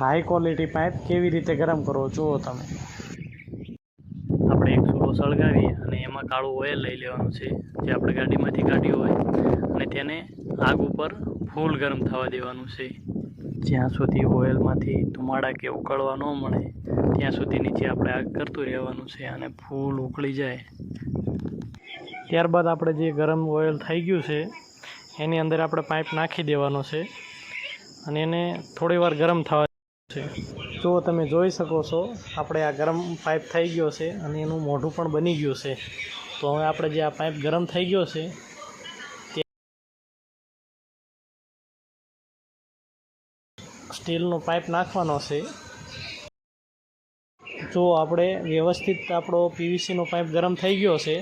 High quality pipe કેવી રીતે ગરમ કરવો? જુઓ તમે. આપણે એક ચૂલો સળગાવી અને એમાં કાળું ઓઇલ લઈ લેવાનું છે. જે આપણે ગાડીમાંથી કાઢ્યું હોય. અને તેને આગ ઉપર ફૂલ ગરમ થવા દેવાનું છે. જ્યાં સુધી ઓઇલમાંથી ધુમાડા કે ઉકળવા ન મળે, ત્યાં સુધી નીચે આપણે આગ કરતું રહેવાનું છે અને ફૂલ ઉકળી જાય. ત્યારબાદ આપણે જે ગરમ ઓઇલ થઈ ગયું છે, એની અંદર આપણે પાઇપ નાખી દેવાનો છે. અને એને થોડી વાર ગરમ થવા છે જો તમે જોઈ શકો છો, આપણે આ ગરમ પાઇપ થઈ ગયો છે અને એનું મોઢું પણ બની ગયું છે. તો હવે આપણે જે આ પાઇપ ગરમ થઈ ગયો છે સ્ટીલનો પાઇપ નાખવાનો છે. જો આપણે વ્યવસ્થિત આપણો પીવીસીનો પાઇપ ગરમ થઈ ગયો છે,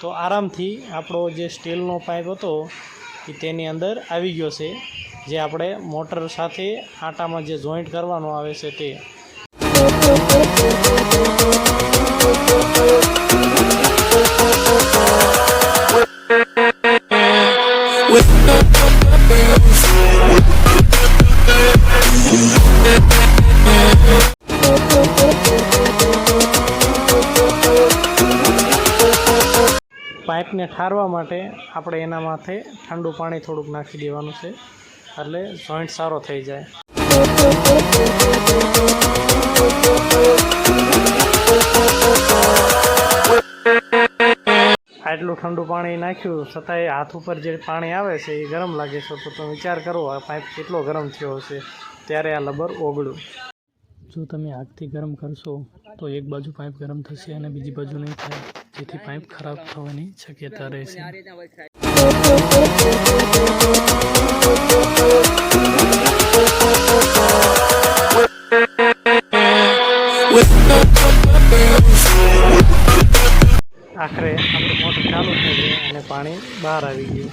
તો આરામથી આપણો જે સ્ટીલનો પાઇપ હતો, એ તેની અંદર આવી ગયો છે. જે આપણે મોટર સાથે આટામાં જે જોઈન્ટ કરવાનું આવે છે તે. પાઇપને ઠારવા માટે આપણે એના માથે ઠંડુ પાણી થોડુંક નાખી દેવાનું છે. એટલે જોઈન્ટ સારો થઈ જાય. આટલું ઠંડુ પાણી નાખ્યું, છતાંય હાથ ઉપર જે પાણી આવે છે એ ગરમ લાગે છે. તો તમે વિચાર કરો, આ પાઇપ કેટલો ગરમ થયો હશે? ત્યારે આ લબર ઓગળ્યું. જો તમે આગથી ગરમ કરશો, તો એક બાજુ પાઇપ ગરમ થશે અને બીજી બાજુ નહીં થાય. જેથી પાઇપ ખરાબ થવાની શક્યતા રહેશે. આખરે આપણે મોટર ચાલુ થઈ ગયું અને પાણી બહાર આવી ગયું.